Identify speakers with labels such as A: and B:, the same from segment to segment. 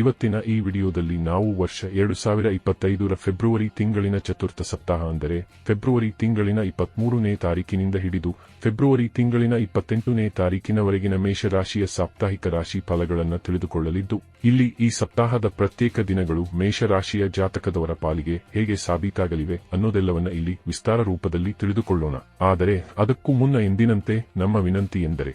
A: ಇವತ್ತಿನ ಈ ವಿಡಿಯೋದಲ್ಲಿ ನಾವು ವರ್ಷ ಎರಡು ಸಾವಿರ ಇಪ್ಪತ್ತೈದರ ಫೆಬ್ರವರಿ ತಿಂಗಳಿನ ಚತುರ್ಥ ಸಪ್ತಾಹ ಅಂದರೆ ಫೆಬ್ರವರಿ ತಿಂಗಳಿನ ಇಪ್ಪತ್ಮೂರನೇ ತಾರೀಕಿನಿಂದ ಹಿಡಿದು ಫೆಬ್ರವರಿ ತಿಂಗಳಿನ ಇಪ್ಪತ್ತೆಂಟನೇ ತಾರೀಕಿನವರೆಗಿನ ಮೇಷರಾಶಿಯ ಸಾಪ್ತಾಹಿಕ ರಾಶಿ ಫಲಗಳನ್ನು ತಿಳಿದುಕೊಳ್ಳಲಿದ್ದು, ಇಲ್ಲಿ ಈ ಸಪ್ತಾಹದ ಪ್ರತ್ಯೇಕ ದಿನಗಳು ಮೇಷರಾಶಿಯ ಜಾತಕದವರ ಪಾಲಿಗೆ ಹೇಗೆ ಸಾಬೀತಾಗಲಿವೆ ಅನ್ನೋದೆಲ್ಲವನ್ನ ಇಲ್ಲಿ ವಿಸ್ತಾರ ರೂಪದಲ್ಲಿ ತಿಳಿದುಕೊಳ್ಳೋಣ. ಆದರೆ ಅದಕ್ಕೂ ಮುನ್ನ ಎಂದಿನಂತೆ ನಮ್ಮ ವಿನಂತಿ ಎಂದರೆ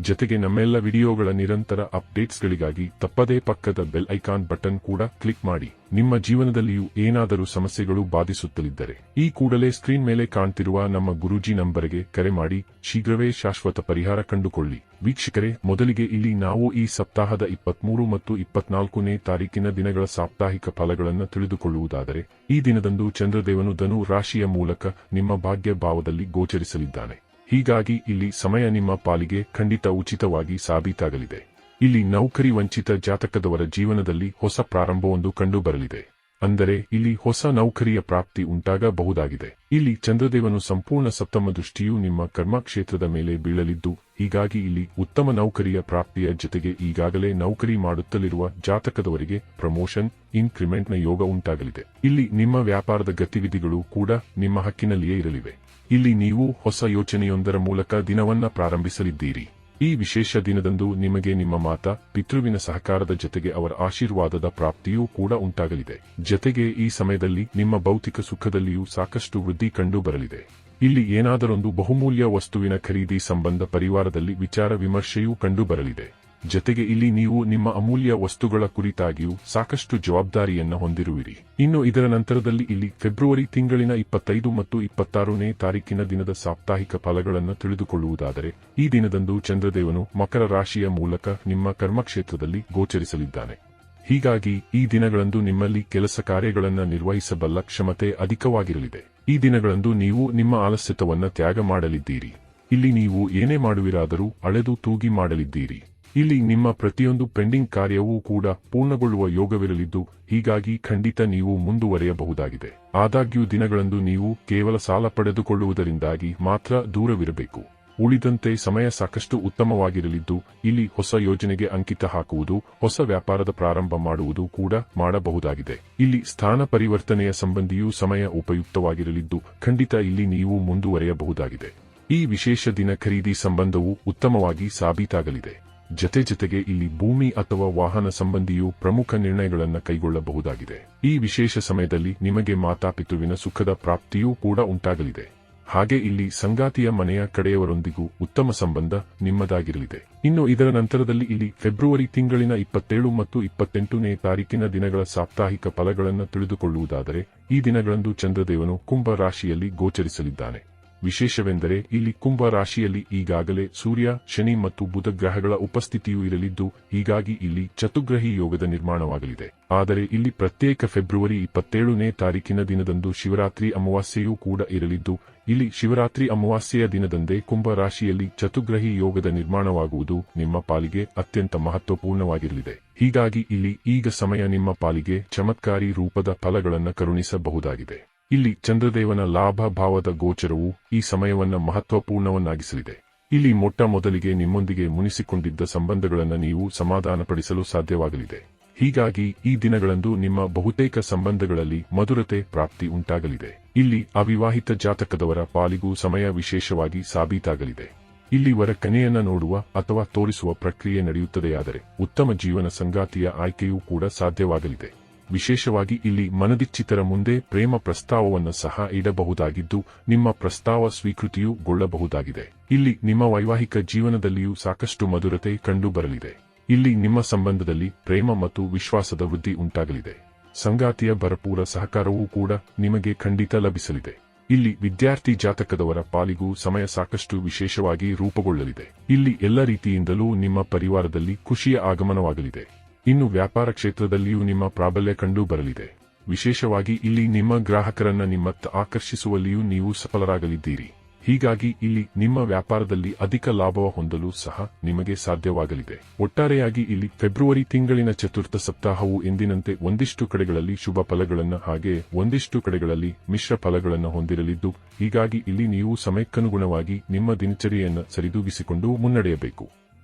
A: ಜೊತೆಗೆ ನಮ್ಮೆಲ್ಲ ವಿಡಿಯೋಗಳ ನಿರಂತರ ಅಪ್ಡೇಟ್ಸ್ಗಳಿಗಾಗಿ ತಪ್ಪದೇ ಪಕ್ಕದ ಬೆಲ್ ಐಕಾನ್ ಬಟನ್ ಕೂಡ ಕ್ಲಿಕ್ ಮಾಡಿ. ನಿಮ್ಮ ಜೀವನದಲ್ಲಿಯೂ ಏನಾದರೂ ಸಮಸ್ಯೆಗಳು ಬಾಧಿಸುತ್ತಲಿದ್ದರೆ ಈ ಕೂಡಲೇ ಸ್ಕ್ರೀನ್ ಮೇಲೆ ಕಾಣ್ತಿರುವ ನಮ್ಮ ಗುರೂಜಿ ನಂಬರ್ಗೆ ಕರೆ ಮಾಡಿ. ಶೀಘ್ರವೇ ಶಾಶ್ವತ ಪರಿಹಾರ ಕಂಡುಕೊಳ್ಳಿ. ವೀಕ್ಷಕರೇ, ಮೊದಲಿಗೆ ಇಲ್ಲಿ ನಾವು ಈ ಸಪ್ತಾಹದ ಇಪ್ಪತ್ಮೂರು ಮತ್ತು ಇಪ್ಪತ್ನಾಲ್ಕನೇ ತಾರೀಕಿನ ದಿನಗಳ ಸಾಪ್ತಾಹಿಕ ಫಲಗಳನ್ನು ತಿಳಿದುಕೊಳ್ಳುವುದಾದರೆ, ಈ ದಿನದಂದು ಚಂದ್ರದೇವನು ಧನು ರಾಶಿಯ ಮೂಲಕ ನಿಮ್ಮ ಭಾಗ್ಯ ಭಾವದಲ್ಲಿ ಗೋಚರಿಸಲಿದ್ದಾನೆ. ಹೀಗಾಗಿ ಇಲ್ಲಿ ಸಮಯ ನಿಮ್ಮ ಪಾಲಿಗೆ ಖಂಡಿತ ಉಚಿತವಾಗಿ ಸಾಬೀತಾಗಲಿದೆ. ಇಲ್ಲಿ ನೌಕರಿ ವಂಚಿತ ಜಾತಕದವರ ಜೀವನದಲ್ಲಿ ಹೊಸ ಪ್ರಾರಂಭವೊಂದು ಕಂಡುಬರಲಿದೆ. ಅಂದರೆ ಇಲ್ಲಿ ಹೊಸ ನೌಕರಿಯ ಪ್ರಾಪ್ತಿ ಉಂಟಾಗಬಹುದಾಗಿದೆ. ಇಲ್ಲಿ ಚಂದ್ರದೇವನು ಸಂಪೂರ್ಣ ಸಪ್ತಮ ದೃಷ್ಟಿಯು ನಿಮ್ಮ ಕರ್ಮಕ್ಷೇತ್ರದ ಮೇಲೆ ಬೀಳಲಿದ್ದು, ಹೀಗಾಗಿ ಇಲ್ಲಿ ಉತ್ತಮ ನೌಕರಿಯ ಪ್ರಾಪ್ತಿಯ ಜೊತೆಗೆ ಈಗಾಗಲೇ ನೌಕರಿ ಮಾಡುತ್ತಲಿರುವ ಜಾತಕದವರಿಗೆ ಪ್ರಮೋಷನ್, ಇನ್ಕ್ರಿಮೆಂಟ್ನ ಯೋಗ ಉಂಟಾಗಲಿದೆ. ಇಲ್ಲಿ ನಿಮ್ಮ ವ್ಯಾಪಾರದ ಗತಿವಿಧಿಗಳು ಕೂಡ ನಿಮ್ಮ ಹಕ್ಕಿನಲ್ಲಿಯೇ ಇರಲಿವೆ. ಇಲ್ಲಿ ನೀವು ಹೊಸ ಯೋಚನೆಯೊಂದರ ಮೂಲಕ ದಿನವನ್ನ ಪ್ರಾರಂಭಿಸಲಿದ್ದೀರಿ. ಈ ವಿಶೇಷ ದಿನದಂದು ನಿಮಗೆ ನಿಮ್ಮ ಮಾತ, ಪಿತೃವಿನ ಸಹಕಾರದ ಜೊತೆಗೆ ಅವರ ಆಶೀರ್ವಾದದ ಪ್ರಾಪ್ತಿಯೂ ಕೂಡ ಉಂಟಾಗಲಿದೆ. ಜತೆಗೆ ಈ ಸಮಯದಲ್ಲಿ ನಿಮ್ಮ ಭೌತಿಕ ಸುಖದಲ್ಲಿಯೂ ಸಾಕಷ್ಟು ವೃದ್ಧಿ ಕಂಡು ಬರಲಿದೆ ಇಲ್ಲಿ ಏನಾದರೊಂದು ಬಹುಮೂಲ್ಯ ವಸ್ತುವಿನ ಖರೀದಿ ಸಂಬಂಧ ಪರಿವಾರದಲ್ಲಿ ವಿಚಾರ ವಿಮರ್ಶೆಯೂ ಕಂಡು ಬರಲಿದೆ ಜೊತೆಗೆ ಇಲ್ಲಿ ನೀವು ನಿಮ್ಮ ಅಮೂಲ್ಯ ವಸ್ತುಗಳ ಕುರಿತಾಗಿಯೂ ಸಾಕಷ್ಟು ಜವಾಬ್ದಾರಿಯನ್ನು ಹೊಂದಿರುವಿರಿ. ಇನ್ನು ಇದರ ನಂತರದಲ್ಲಿ ಇಲ್ಲಿ ಫೆಬ್ರವರಿ ತಿಂಗಳಿನ ಇಪ್ಪತ್ತೈದು ಮತ್ತು ಇಪ್ಪತ್ತಾರನೇ ತಾರೀಕಿನ ದಿನದ ಸಾಪ್ತಾಹಿಕ ಫಲಗಳನ್ನು ತಿಳಿದುಕೊಳ್ಳುವುದಾದರೆ, ಈ ದಿನದಂದು ಚಂದ್ರದೇವನು ಮಕರ ರಾಶಿಯ ಮೂಲಕ ನಿಮ್ಮ ಕರ್ಮಕ್ಷೇತ್ರದಲ್ಲಿ ಗೋಚರಿಸಲಿದ್ದಾನೆ. ಹೀಗಾಗಿ ಈ ದಿನಗಳಂದು ನಿಮ್ಮಲ್ಲಿ ಕೆಲಸ ಕಾರ್ಯಗಳನ್ನು ನಿರ್ವಹಿಸಬಲ್ಲ ಕ್ಷಮತೆ ಅಧಿಕವಾಗಿರಲಿದೆ. ಈ ದಿನಗಳಂದು ನೀವು ನಿಮ್ಮ ಆಲಸ್ಯತವನ್ನು ತ್ಯಾಗ ಮಾಡಲಿದ್ದೀರಿ. ಇಲ್ಲಿ ನೀವು ಏನೇ ಮಾಡುವಿರಾದರೂ ಅಳೆದು ತೂಗಿ ಮಾಡಲಿದ್ದೀರಿ. ಇಲ್ಲಿ ನಿಮ್ಮ ಪ್ರತಿಯೊಂದು ಪೆಂಡಿಂಗ್ ಕಾರ್ಯವೂ ಕೂಡ ಪೂರ್ಣಗೊಳ್ಳುವ ಯೋಗವಿರಲಿದ್ದು, ಹೀಗಾಗಿ ಖಂಡಿತ ನೀವು ಮುಂದುವರೆಯಬಹುದಾಗಿದೆ. ಆದಾಗ್ಯೂ ದಿನಗಳಂದು ನೀವು ಕೇವಲ ಸಾಲ ಪಡೆದುಕೊಳ್ಳುವುದರಿಂದಾಗಿ ಮಾತ್ರ ದೂರವಿರಬೇಕು. ಉಳಿದಂತೆ ಸಮಯ ಸಾಕಷ್ಟು ಉತ್ತಮವಾಗಿರಲಿದ್ದು, ಇಲ್ಲಿ ಹೊಸ ಯೋಜನೆಗೆ ಅಂಕಿತ ಹಾಕುವುದು, ಹೊಸ ವ್ಯಾಪಾರದ ಪ್ರಾರಂಭ ಮಾಡುವುದು ಕೂಡ ಮಾಡಬಹುದಾಗಿದೆ. ಇಲ್ಲಿ ಸ್ಥಾನ ಪರಿವರ್ತನೆಯ ಸಂಬಂಧಿಯೂ ಸಮಯ ಉಪಯುಕ್ತವಾಗಿರಲಿದ್ದು, ಖಂಡಿತ ಇಲ್ಲಿ ನೀವು ಮುಂದುವರೆಯಬಹುದಾಗಿದೆ. ಈ ವಿಶೇಷ ದಿನ ಖರೀದಿ ಸಂಬಂಧವು ಉತ್ತಮವಾಗಿ ಸಾಬೀತಾಗಲಿದೆ. ಜತೆ ಜತೆಗೆ ಇಲ್ಲಿ ಭೂಮಿ ಅಥವಾ ವಾಹನ ಸಂಬಂಧಿಯೂ ಪ್ರಮುಖ ನಿರ್ಣಯಗಳನ್ನು ಕೈಗೊಳ್ಳಬಹುದಾಗಿದೆ. ಈ ವಿಶೇಷ ಸಮಯದಲ್ಲಿ ನಿಮಗೆ ಮಾತಾಪಿತುವಿನ ಸುಖದ ಪ್ರಾಪ್ತಿಯೂ ಕೂಡ ಉಂಟಾಗಲಿದೆ. ಹಾಗೆ ಇಲ್ಲಿ ಸಂಗಾತಿಯ ಮನೆಯ ಕಡೆಯವರೊಂದಿಗೂ ಉತ್ತಮ ಸಂಬಂಧ ನಿಮ್ಮದಾಗಿರಲಿದೆ. ಇನ್ನು ಇದರ ನಂತರದಲ್ಲಿ ಇಲ್ಲಿ ಫೆಬ್ರವರಿ ತಿಂಗಳಿನ ಇಪ್ಪತ್ತೇಳು ಮತ್ತು ಇಪ್ಪತ್ತೆಂಟನೇ ತಾರೀಕಿನ ದಿನಗಳ ಸಾಪ್ತಾಹಿಕ ಫಲಗಳನ್ನು ತಿಳಿದುಕೊಳ್ಳುವುದಾದರೆ, ಈ ದಿನಗಳಂದು ಚಂದ್ರದೇವನು ಕುಂಭ ರಾಶಿಯಲ್ಲಿ ಗೋಚರಿಸಲಿದ್ದಾನೆ. ವಿಶೇಷವೆಂದರೆ ಇಲ್ಲಿ ಕುಂಭ ರಾಶಿಯಲ್ಲಿ ಈಗಾಗಲೇ ಸೂರ್ಯ, ಶನಿ ಮತ್ತು ಬುಧ ಗ್ರಹಗಳ ಉಪಸ್ಥಿತಿಯೂ ಇರಲಿದ್ದು, ಹೀಗಾಗಿ ಇಲ್ಲಿ ಚತುಗ್ರಹಿ ಯೋಗದ ನಿರ್ಮಾಣವಾಗಲಿದೆ. ಆದರೆ ಇಲ್ಲಿ ಪ್ರತ್ಯೇಕ ಫೆಬ್ರವರಿ ಇಪ್ಪತ್ತೇಳನೇ ತಾರೀಕಿನ ದಿನದಂದು ಶಿವರಾತ್ರಿ ಅಮಾವಾಸ್ಯೆಯೂ ಕೂಡ ಇರಲಿದ್ದು, ಇಲ್ಲಿ ಶಿವರಾತ್ರಿ ಅಮಾವಾಸ್ಯೆಯ ದಿನದಂದೇ ಕುಂಭ ರಾಶಿಯಲ್ಲಿ ಚತುಗ್ರಹಿ ಯೋಗದ ನಿರ್ಮಾಣವಾಗುವುದು ನಿಮ್ಮ ಪಾಲಿಗೆ ಅತ್ಯಂತ ಮಹತ್ವಪೂರ್ಣವಾಗಿರಲಿದೆ. ಹೀಗಾಗಿ ಇಲ್ಲಿ ಈಗ ಸಮಯ ನಿಮ್ಮ ಪಾಲಿಗೆ ಚಮತ್ಕಾರಿ ರೂಪದ ಫಲಗಳನ್ನು ಕರುಣಿಸಬಹುದಾಗಿದೆ. ಇಲ್ಲಿ ಚಂದ್ರದೇವನ ಲಾಭ ಭಾವದ ಗೋಚರವು ಈ ಸಮಯವನ್ನ ಮಹತ್ವಪೂರ್ಣವನ್ನಾಗಿಸಲಿದೆ. ಇಲ್ಲಿ ಮೊಟ್ಟ ಮೊದಲಿಗೆ ನಿಮ್ಮೊಂದಿಗೆ ಮುನಿಸಿಕೊಂಡಿದ್ದ ಸಂಬಂಧಗಳನ್ನು ನೀವು ಸಮಾಧಾನಪಡಿಸಲು ಸಾಧ್ಯವಾಗಲಿದೆ. ಹೀಗಾಗಿ ಈ ದಿನಗಳಂದು ನಿಮ್ಮ ಬಹುತೇಕ ಸಂಬಂಧಗಳಲ್ಲಿ ಮಧುರತೆ ಪ್ರಾಪ್ತಿ ಉಂಟಾಗಲಿದೆ. ಇಲ್ಲಿ ಅವಿವಾಹಿತ ಜಾತಕದವರ ಪಾಲಿಗೂ ಸಮಯ ವಿಶೇಷವಾಗಿ ಸಾಬೀತಾಗಲಿದೆ. ಇಲ್ಲಿ ವರ ಕನೆಯನ್ನ ನೋಡುವ ಅಥವಾ ತೋರಿಸುವ ಪ್ರಕ್ರಿಯೆ ನಡೆಯುತ್ತದೆಯಾದರೆ ಉತ್ತಮ ಜೀವನ ಸಂಗಾತಿಯ ಆಯ್ಕೆಯೂ ಕೂಡ ಸಾಧ್ಯವಾಗಲಿದೆ. ವಿಶೇಷವಾಗಿ ಇಲ್ಲಿ ಮನದಿಚ್ಚಿತರ ಮುಂದೆ ಪ್ರೇಮ ಪ್ರಸ್ತಾವವನ್ನು ಸಹ ಇಡಬಹುದಾಗಿದ್ದು, ನಿಮ್ಮ ಪ್ರಸ್ತಾವ ಸ್ವೀಕೃತಿಯೂ ಗೊಳ್ಳಬಹುದಾಗಿದೆ. ಇಲ್ಲಿ ನಿಮ್ಮ ವೈವಾಹಿಕ ಜೀವನದಲ್ಲಿಯೂ ಸಾಕಷ್ಟು ಮಧುರತೆ ಕಂಡುಬರಲಿದೆ. ಇಲ್ಲಿ ನಿಮ್ಮ ಸಂಬಂಧದಲ್ಲಿ ಪ್ರೇಮ ಮತ್ತು ವಿಶ್ವಾಸದ ವೃದ್ಧಿ ಉಂಟಾಗಲಿದೆ. ಸಂಗಾತಿಯ ಭರಪೂರ ಸಹಕಾರವೂ ಕೂಡ ನಿಮಗೆ ಖಂಡಿತ ಲಭಿಸಲಿದೆ. ಇಲ್ಲಿ ವಿದ್ಯಾರ್ಥಿ ಜಾತಕದವರ ಪಾಲಿಗೂ ಸಮಯ ಸಾಕಷ್ಟು ವಿಶೇಷವಾಗಿ ರೂಪುಗೊಳ್ಳಲಿದೆ. ಇಲ್ಲಿ ಎಲ್ಲ ರೀತಿಯಿಂದಲೂ ನಿಮ್ಮ ಪರಿವಾರದಲ್ಲಿ ಖುಷಿಯ ಆಗಮನವಾಗಲಿದೆ. ಇನ್ನು ವ್ಯಾಪಾರ ಕ್ಷೇತ್ರದಲ್ಲಿಯೂ ನಿಮ್ಮ ಪ್ರಾಬಲ್ಯ ಕಂಡು ಬರಲಿದೆ ವಿಶೇಷವಾಗಿ ಇಲ್ಲಿ ನಿಮ್ಮ ಗ್ರಾಹಕರನ್ನ ನಿಮ್ಮತ್ತ ಆಕರ್ಷಿಸುವಲ್ಲಿಯೂ ನೀವು ಸಫಲರಾಗಲಿದ್ದೀರಿ. ಹೀಗಾಗಿ ಇಲ್ಲಿ ನಿಮ್ಮ ವ್ಯಾಪಾರದಲ್ಲಿ ಅಧಿಕ ಲಾಭ ಹೊಂದಲು ಸಹ ನಿಮಗೆ ಸಾಧ್ಯವಾಗಲಿದೆ. ಒಟ್ಟಾರೆಯಾಗಿ ಇಲ್ಲಿ ಫೆಬ್ರವರಿ ತಿಂಗಳಿನ ಚತುರ್ಥ ಸಪ್ತಾಹವು ಎಂದಿನಂತೆ ಒಂದಿಷ್ಟು ಕಡೆಗಳಲ್ಲಿ ಶುಭ ಫಲಗಳನ್ನು ಹಾಗೆ ಒಂದಿಷ್ಟು ಕಡೆಗಳಲ್ಲಿ ಮಿಶ್ರ ಫಲಗಳನ್ನು ಹೊಂದಿರಲಿದ್ದು, ಹೀಗಾಗಿ ಇಲ್ಲಿ ನೀವು ಸಮಯಕ್ಕನುಗುಣವಾಗಿ ನಿಮ್ಮ ದಿನಚರಿಯನ್ನು ಸರಿದೂಗಿಸಿಕೊಂಡು ಮುನ್ನಡೆಯಬೇಕು.